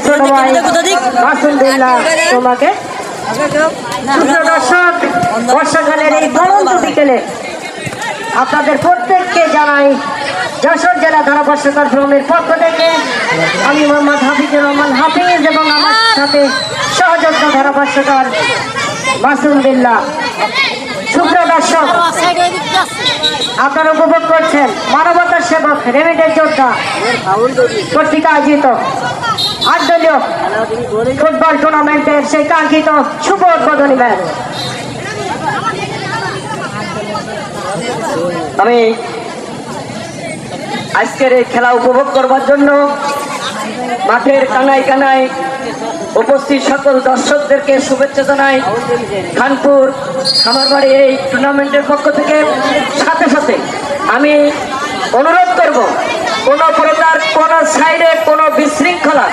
ছোট ভাই মাসুদুল্লাহ তোমাকে সুপ্রিয় দর্শক বর্ষাকালের এই গরন্ত বিকেলে আপনাদের প্রত্যেককে জানাই যশোর জেলা ধারাভাষ্যকার ভ্রমের পক্ষ থেকে আমি মোহাম্মদ হাফিজুর রহমান হাফিজ এবং আমার সাথে সহযোদ্ধা ধারাভাষ্যকার মাসুদুল্লাহ সুপ্রিয় দর্শক আপনারা উপভোগ করছেন মানবতার সেবক রেমিডের যোদ্ধা কর্তৃক আয়োজিত আট দলীয় ফুটবল টুর্নামেন্টের সেই কাঙ্ক্ষিত শুভ উদ্বোধনী ম্যাচ। আমি আজকের এই খেলা উপভোগ করবার জন্য মাঠের কানায় কানায় উপস্থিত সকল দর্শকদেরকে শুভেচ্ছা জানাই। খানপুর খামারবাড়ি এই টুর্নামেন্টের পক্ষ থেকে। সাথে সাথে আমি অনুরোধ করব, কোনো প্রকার কোনো সাইডে কোনো বিশৃঙ্খলা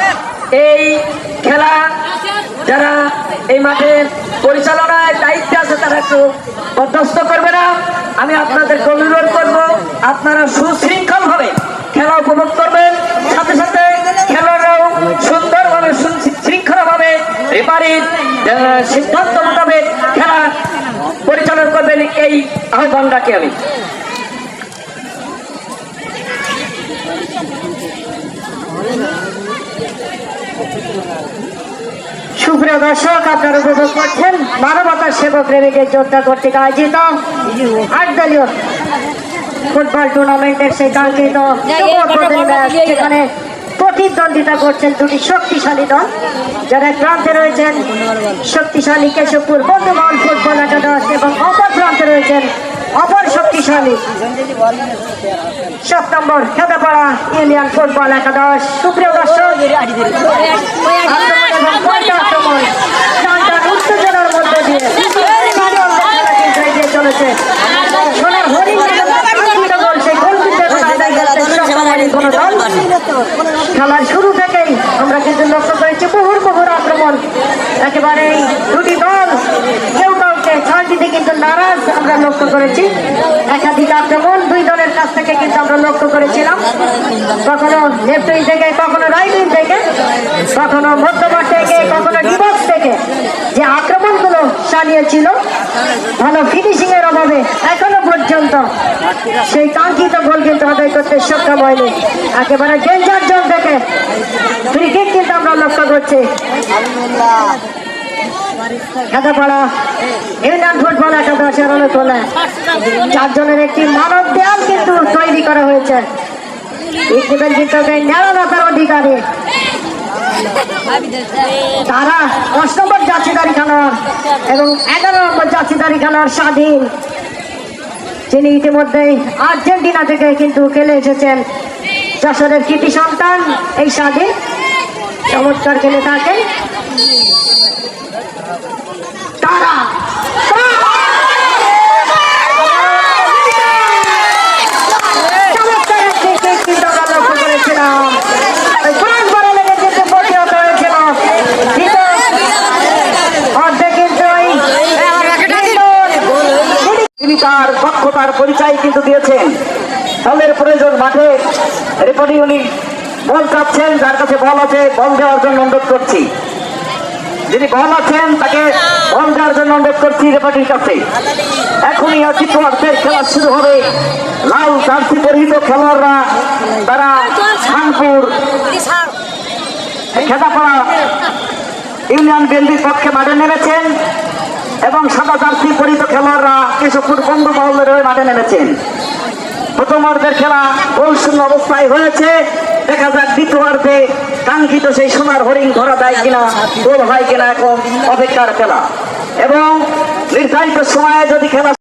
এই খেলা যারা এই মাঠের পরিচালনায় দায়িত্বে আছে, তারা একটু বরদস্ত করবে না। আমি আপনাদেরকে অনুরোধ করব, আপনারা সুশৃঙ্খল ভাবে খেলা উপভোগ করবেন। সাথে সাথে খেলোয়াড়রাও সুন্দরভাবে শৃঙ্খলা ভাবে রেফারির সিদ্ধান্ত মোতাবেক খেলা পরিচালনা করবেন। এই আহ্বান রাখি আমি। সুপ্রিয় দর্শক আপনারা উপভোগ করছেন মানবতার সেবক রেমিডের যোদ্ধা কর্তৃক আয়োজিত আট দলীয় ফুটবল টুর্নামেন্টের সেই কাঙ্ক্ষিত উদ্বোধনী প্রতিদ্বন্দ্বিতা করছেন দুটি শক্তিশালী দল। যারা প্রান্তে রয়েছেন শক্তিশালী কেশবপুর বন্ধুমহল ফুটবল একাদশ এবং অপর প্রান্তে রয়েছেন অপর শক্তিশালী সাত নম্বর খেদাপাড়া ইউনিয়ন ফুটবল একাদশ সুপ্রিয় দর্শক উত্তেজনার মধ্যে দিয়ে চলেছে। খেলার শুরু থেকেই আমরা কিন্তু লক্ষ্য করেছি বহুর বহুর আক্রমণ একেবারে দুটি দল নারাজ আমরা লক্ষ্য করেছি। একাধিক আক্রমণ দুই দলের কাছ থেকে কিন্তু আমরা লক্ষ্য করেছিলাম, কখনো লেফট উইং থেকে, কখনো রাইট উইং থেকে, কখনো মধ্যমাঠ থেকে, কখনো ডিবক্স থেকে যে আক্রমণগুলো চালিয়েছিল, ভালো ফিনিশিং এর অভাবে এখনও পর্যন্ত সেই কাঙ্ক্ষিত গোল কিন্তু আদায় করতে সক্ষম হয়নি। একেবারে ডেঞ্জার জোন থেকে ফ্রি কিক কিন্তু আমরা লক্ষ্য করছি। খেতাপাড়া ইউনিয়ন ফুটবল একাদশের অনুকূলে চারজনের একটি মানব দেয়াল কিন্তু তৈরি করা হয়েছে। চিত্রকে ন্যায়লতার অধিকারী। তারা দশ নম্বর যাত্রীদারি খেলোয়াড় এবং এগারো নম্বর যাত্রীদারি খেলোয়াড় স্বাধীন। যিনি ইতিমধ্যেই আর্জেন্টিনা থেকে কিন্তু খেলে এসেছেন। যশোরের কৃতি সন্তান, এই স্বাধীন। চমৎকার খেলে থাকেন তারা চমৎকার একটি kick কিন্তু আমরা লক্ষ্য করেছিলাম। ওই গোল করে লেগে যেতে প্রতিহত হয়েছিল। কিন্তু অর্ধেক কিন্তু ওই তিনি তার দক্ষতার পরিচয় কিন্তু দিয়েছেন। দলের প্রয়োজন মাঠে। রেফারি উনি বল চাচ্ছেন, যার কাছে বল আছে, বল দেওয়ার জন্য অনুরোধ করছি। যিনি বল আছেন, তাকে বল দেওয়ার জন্য অনুরোধ করছি রেফারির কাছে। এখনই অতিথিদের খেলা শুরু হবে। লাল জার্সি পরিহিত খেলোয়াড়রা, তারা খানপুর, খেদাপাড়া ইউনিয়ন বিএনপির পক্ষে মাঠে নেমেছেন এবং সাদা জার্সি পরিহিত খেলোয়াড়রা কেশবপুর বন্ধু হয়ে মাঠে নেমেছেন। প্রথমার্ধের খেলা গোল অবস্থায় হয়েছে। দেখা যাক দ্বিতীয়ার্ধে কাঙ্ক্ষিত সেই সোনার হরিণ ধরা দেয় কিনা, গোল হয় কিনা এখন অপেক্ষার খেলা। এবং নির্ধারিত সময়ে যদি খেলা